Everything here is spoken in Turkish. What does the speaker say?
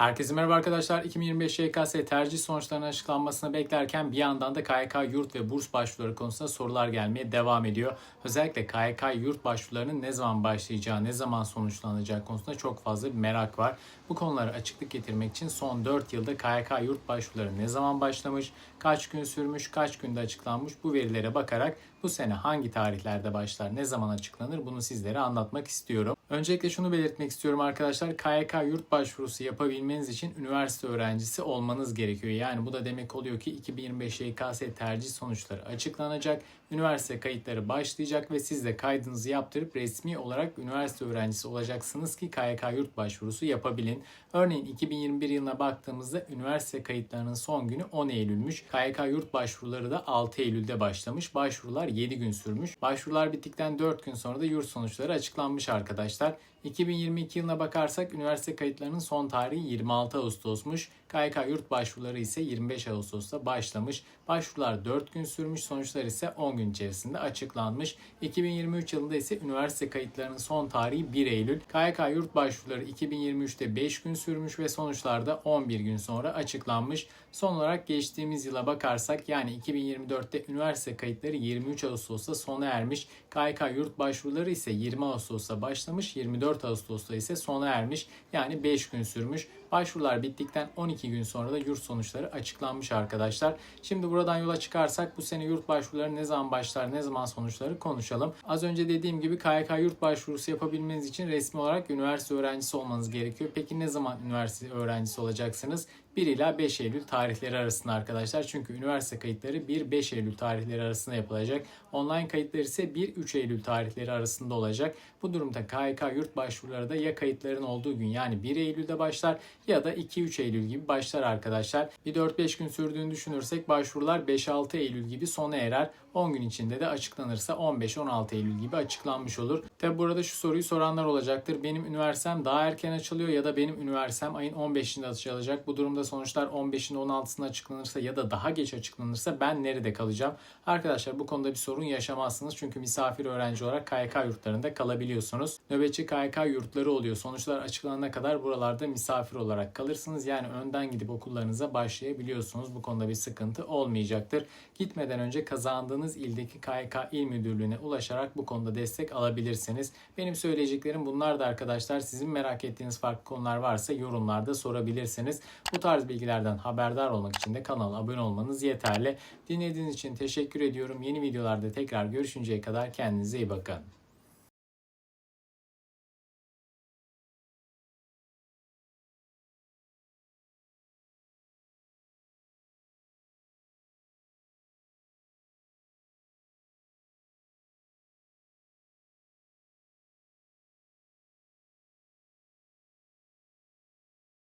Herkese merhaba arkadaşlar. 2025 YKS tercih sonuçlarının açıklanmasını beklerken bir yandan da KYK yurt ve burs başvuruları konusunda sorular gelmeye devam ediyor. Özellikle KYK yurt başvurularının ne zaman başlayacağı, ne zaman sonuçlanacağı konusunda çok fazla bir merak var. Bu konulara açıklık getirmek için son 4 yılda KYK yurt başvuruları ne zaman başlamış, kaç gün sürmüş, kaç günde açıklanmış bu verilere bakarak bu sene hangi tarihlerde başlar, ne zaman açıklanır bunu sizlere anlatmak istiyorum. Öncelikle şunu belirtmek istiyorum arkadaşlar. KYK yurt başvurusu yapabilmeniz için üniversite öğrencisi olmanız gerekiyor. Yani bu da demek oluyor ki 2025 YKS tercih sonuçları açıklanacak. Üniversite kayıtları başlayacak ve siz de kaydınızı yaptırıp resmi olarak üniversite öğrencisi olacaksınız ki KYK yurt başvurusu yapabilin. Örneğin 2021 yılına baktığımızda üniversite kayıtlarının son günü 10 Eylül'müş. KYK yurt başvuruları da 6 Eylül'de başlamış. Başvurular 7 gün sürmüş. Başvurular bittikten 4 gün sonra da yurt sonuçları açıklanmış arkadaşlar. 2022 yılına bakarsak üniversite kayıtlarının son tarihi 26 Ağustos'muş. KYK yurt başvuruları ise 25 Ağustos'ta başlamış. Başvurular 4 gün sürmüş, sonuçlar ise 10 gün içerisinde açıklanmış. 2023 yılında ise üniversite kayıtlarının son tarihi 1 Eylül. KYK yurt başvuruları 2023'te 5 gün sürmüş ve sonuçlar da 11 gün sonra açıklanmış. Son olarak geçtiğimiz yıla bakarsak yani 2024'te üniversite kayıtları 23 Ağustos'ta sona ermiş. KYK yurt başvuruları ise 20 Ağustos'ta başlamış, 24 Ağustos'ta ise sona ermiş. Yani 5 gün sürmüş. Başvurular bittikten 12 gün sonra da yurt sonuçları açıklanmış arkadaşlar. Şimdi buradan yola çıkarsak bu sene yurt başvuruları ne zaman başlar, ne zaman sonuçları konuşalım. Az önce dediğim gibi KYK yurt başvurusu yapabilmeniz için resmi olarak üniversite öğrencisi olmanız gerekiyor. Peki ne zaman üniversite öğrencisi olacaksınız? 1 ila 5 Eylül tarihleri arasında arkadaşlar. Çünkü üniversite kayıtları 1-5 Eylül tarihleri arasında yapılacak. Online kayıtlar ise 1-3 Eylül tarihleri arasında olacak. Bu durumda KYK yurt başvuruları da ya kayıtların olduğu gün yani 1 Eylül'de başlar ya da 2-3 Eylül gibi başlar arkadaşlar. Bir 4-5 gün sürdüğünü düşünürsek başvurular 5-6 Eylül gibi sona erer. 10 gün içinde de açıklanırsa 15-16 Eylül gibi açıklanmış olur. Tabi burada şu soruyu soranlar olacaktır. Benim üniversitem daha erken açılıyor ya da benim üniversitem ayın 15'inde açılacak. Bu durumda sonuçlar 15'inde 16'sında açıklanırsa ya da daha geç açıklanırsa ben nerede kalacağım? Arkadaşlar bu konuda bir sorun yaşamazsınız. Çünkü misafir öğrenci olarak KYK yurtlarında kalabiliyorsunuz. Nöbetçi KYK yurtları oluyor. Sonuçlar açıklanana kadar buralarda misafir olarak kalırsınız. Yani önden gidip okullarınıza başlayabiliyorsunuz. Bu konuda bir sıkıntı olmayacaktır. Gitmeden önce kazandığınız ildeki KYK il müdürlüğüne ulaşarak bu konuda destek alabilirsiniz. Benim söyleyeceklerim bunlar da arkadaşlar. Sizin merak ettiğiniz farklı konular varsa yorumlarda sorabilirsiniz. Bu tarz bilgilerden haberdar olmak için de kanala abone olmanız yeterli. Dinlediğiniz için teşekkür ediyorum. Yeni videolarda tekrar görüşünceye kadar kendinize iyi bakın.